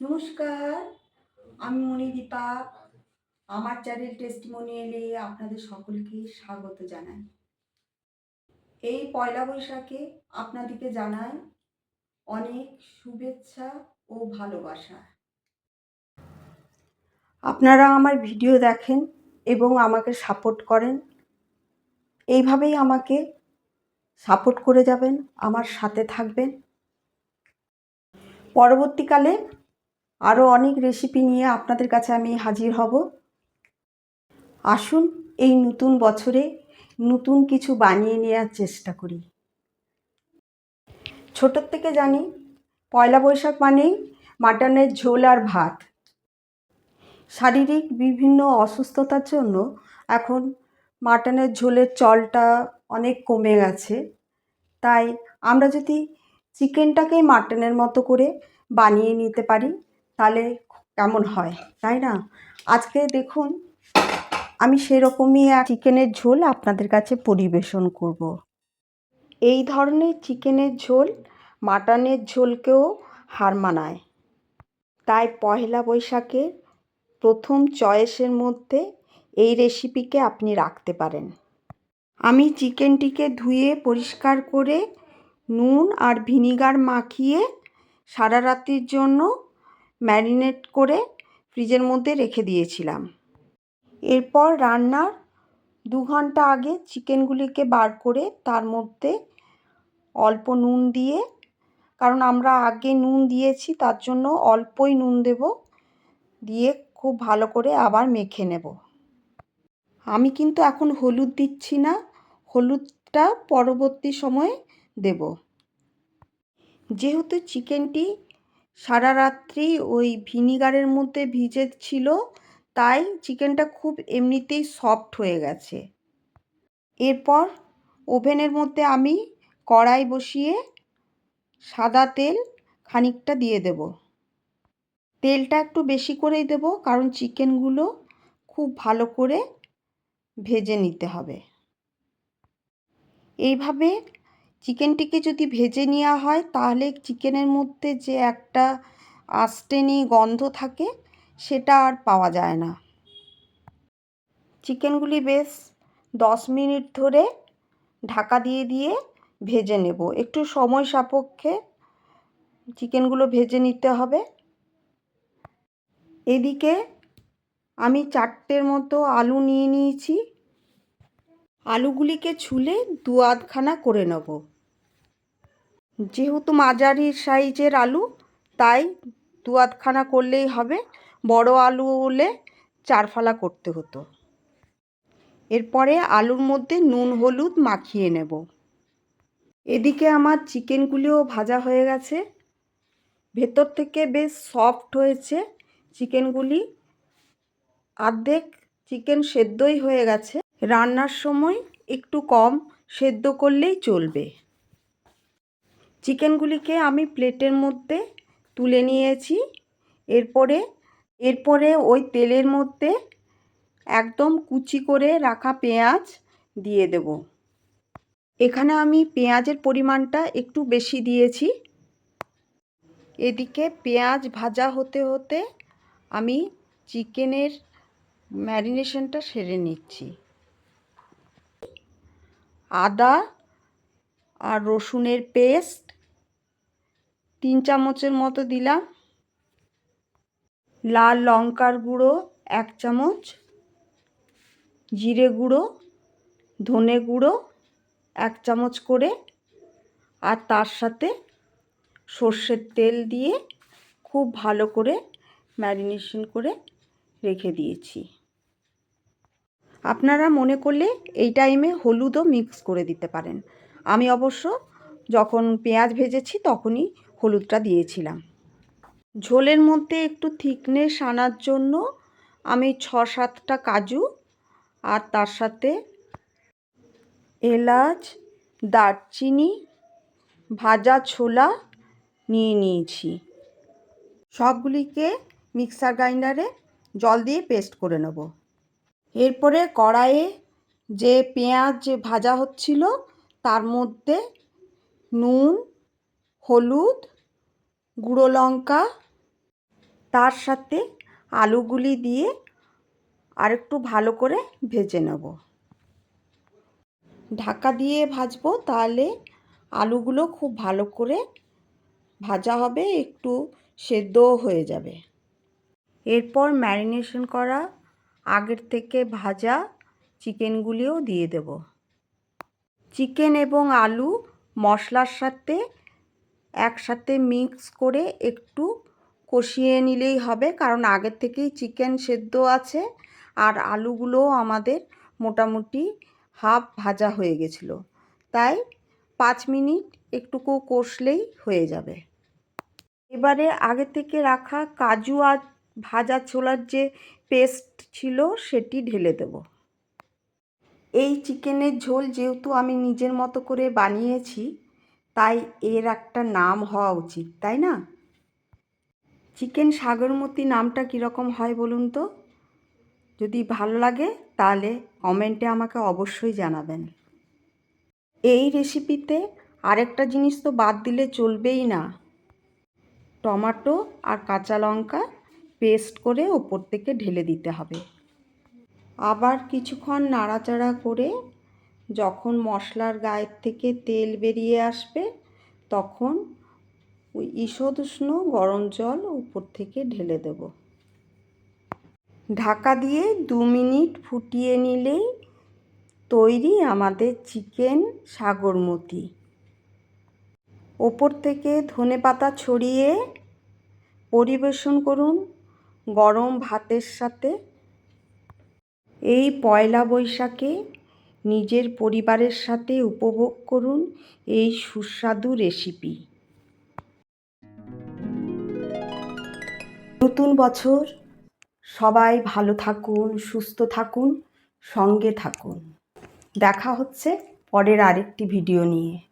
নমস্কার, আমি মণিদীপা আমার চ্যানেল টেস্টিমোনিয়ালে আপনাদের সকলকে স্বাগত জানাই। এই পয়লা বৈশাখে আপনাদেরকে জানাই অনেক শুভেচ্ছা ও ভালোবাসা। আপনারা আমার ভিডিও দেখেন এবং আমাকে সাপোর্ট করেন। এইভাবেই আমাকে সাপোর্ট করে যাবেন, আমার সাথে থাকবেন। পরবর্তীকালে আরও অনেক রেসিপি নিয়ে আপনাদের কাছে আমি হাজির হব। আসুন এই নতুন বছরে নতুন কিছু বানিয়ে নেওয়ার চেষ্টা করি। ছোটোর থেকে জানি, পয়লা বৈশাখ মানেই মাটনের ঝোল আর ভাত। শারীরিক বিভিন্ন অসুস্থতার জন্য এখন মাটনের ঝোলের চলটা অনেক কমে গেছে। তাই আমরা যদি চিকেনটাকে মাটনের মতো করে বানিয়ে নিতে পারি তাহলে কেমন হয়, তাই না? আজকে দেখুন, আমি সেরকমই চিকেনের ঝোল আপনাদের কাছে পরিবেশন করব। এই ধরনের চিকেনের ঝোল মাটনের ঝোলকেও হার মানায়। তাই পয়লা বৈশাখে প্রথম চয়েসের মধ্যে এই রেসিপিকে আপনি রাখতে পারেন। আমি চিকেনটিকে ধুয়ে পরিষ্কার করে নুন আর ভিনিগার মাখিয়ে সারা রাত্রির জন্য ম্যারিনেট করে ফ্রিজের মধ্যে রেখে দিয়েছিলাম। এরপর রান্নার দু ঘণ্টা আগে চিকেনগুলিকে বার করে তার মধ্যে অল্প নুন দিয়ে, কারণ আমরা আগে নুন দিয়েছি তার জন্য অল্পই নুন দেব, দিয়ে খুব ভালো করে আবার মেখে নেব। আমি কিন্তু এখন হলুদ দিচ্ছি না, হলুদটা পরবর্তী সময়ে দেব। যেহেতু চিকেনটি সারা রাত্রি ওই ভিনিগারের মধ্যে ভিজে ছিল, তাই চিকেনটা খুব এমনিতেই সফট হয়ে গেছে। এরপর ওভেনের মধ্যে আমি কড়াই বসিয়ে সাদা তেল খানিকটা দিয়ে দেব। তেলটা একটু বেশি করেই দেব, কারণ চিকেনগুলো খুব ভালো করে ভেজে নিতে হবে। এইভাবে চিকেনটিকে যদি ভেজে নেওয়া হয়, তাহলে চিকেনের মধ্যে যে একটা আস্টেনি গন্ধ থাকে, সেটা আর পাওয়া যায় না। চিকেনগুলি বেশ দশ মিনিট ধরে ঢাকা দিয়ে দিয়ে ভেজে নেব। একটু সময় সাপেক্ষে চিকেনগুলো ভেজে নিতে হবে। এদিকে আমি চারটের মতো আলু নিয়ে নিয়েছি। আলুগুলিকে ছুলে দু আধখানা করে নেব। যেহেতু মাঝারি সাইজের আলু, তাই দু আধখানা করলেই হবে। বড় আলু হলে চারফালা করতে হতো। এরপরে আলুর মধ্যে নুন, হলুদ মাখিয়ে নেব। এদিকে আমার চিকেনগুলিও ভাজা হয়ে গেছে। ভেতর থেকে বেশ সফট হয়েছে। চিকেনগুলি আর্ধেক চিকেন সেদ্ধই হয়ে গেছে। রান্নার সময় একটু কম, সেদ্ধ করলেই চলবে। চিকেনগুলিকে আমি প্লেটের মধ্যে তুলে নিয়েছি। এরপরে এরপরে ওই তেলের মধ্যে একদম কুচি করে রাখা পেঁয়াজ দিয়ে দেব। এখানে আমি পেঁয়াজের পরিমাণটা একটু বেশি দিয়েছি। এদিকে পেঁয়াজ ভাজা হতে হতে আমি চিকেনের ম্যারিনেশনটা সেরে নিচ্ছি। আদা আর রসুনের পেস্ট তিন চামচের মতো দিলাম। লাল লঙ্কার গুঁড়ো এক চামচ, জিরে গুঁড়ো, ধনে গুঁড়ো এক চামচ করে, আর তার সাথে সর্ষের তেল দিয়ে খুব ভালো করে ম্যারিনেশন করে রেখে দিয়েছি। আপনারা মনে করলে এই টাইমে হলুদও মিক্স করে দিতে পারেন। আমি অবশ্য যখন পেঁয়াজ ভেজেছি তখনই হলুদটা দিয়েছিলাম। ঝোলের মধ্যে একটু থিকনেস আনার জন্য আমি ছ সাতটা কাজু আর তার সাথে এলাচ, দারচিনি, ভাজা ছোলা নিয়ে নিয়েছি। সবগুলিকে মিক্সার গ্রাইন্ডারে জল দিয়ে পেস্ট করে নেব। এরপরে কড়াইয়ে যে পেঁয়াজ ভাজা হচ্ছিল, তার মধ্যে নুন, হলুদ, গুঁড়ো লঙ্কা, তার সাথে আলুগুলি দিয়ে আরেকটু ভালো করে ভেজে নেব। ঢাকা দিয়ে ভাজবো, তাহলে আলুগুলো খুব ভালো করে ভাজা হবে, একটু সেদ্ধও হয়ে যাবে। এরপর ম্যারিনেশন করা আগের থেকে ভাজা চিকেনগুলিও দিয়ে দেব। চিকেন এবং আলু মশলার সাথে একসাথে মিক্স করে একটু কষিয়ে নিলেই হবে, কারণ আগের থেকেই চিকেন সেদ্ধ আছে আর আলুগুলোও আমাদের মোটামুটি হাফ ভাজা হয়ে গেছিল। তাই পাঁচ মিনিট একটুকু কষলেই হয়ে যাবে। এবারে আগে থেকে রাখা কাজু আর ভাজা ছোলার যে পেস্ট ছিল সেটি ঢেলে দেব। এই চিকেনের ঝোল যেহেতু আমি নিজের মতো করে বানিয়েছি, তাই এর একটা নাম হওয়া উচিত, তাই না? চিকেন সাগরমতি নামটা কীরকম হয় বলুন তো? যদি ভালো লাগে তাহলে কমেন্টে আমাকে অবশ্যই জানাবেন। এই রেসিপিতে আরেকটা জিনিস তো বাদ দিলে চলবেই না। টমাটো আর কাঁচা লঙ্কা পেস্ট করে ওপর থেকে ঢেলে দিতে হবে। আবার কিছুক্ষণ নাড়াচাড়া করে যখন মশলার গায়ের থেকে তেল বেরিয়ে আসবে, তখন ওই ঈষদ উষ্ণ গরম জল উপর থেকে ঢেলে দেব। ঢাকা দিয়ে দু মিনিট ফুটিয়ে নিলেই তৈরি আমাদের চিকেন সাগরমতি। ওপর থেকে ধনে পাতা ছড়িয়ে পরিবেশন করুন। গরম ভাতের সাথে এই পয়লা বৈশাখে নিজের পরিবারের সাথে উপভোগ করুন এই সুস্বাদু রেসিপি। নতুন বছর, সবাই ভালো থাকুন, সুস্থ থাকুন, সঙ্গে থাকুন। দেখা হচ্ছে পরের আরেকটি ভিডিও নিয়ে।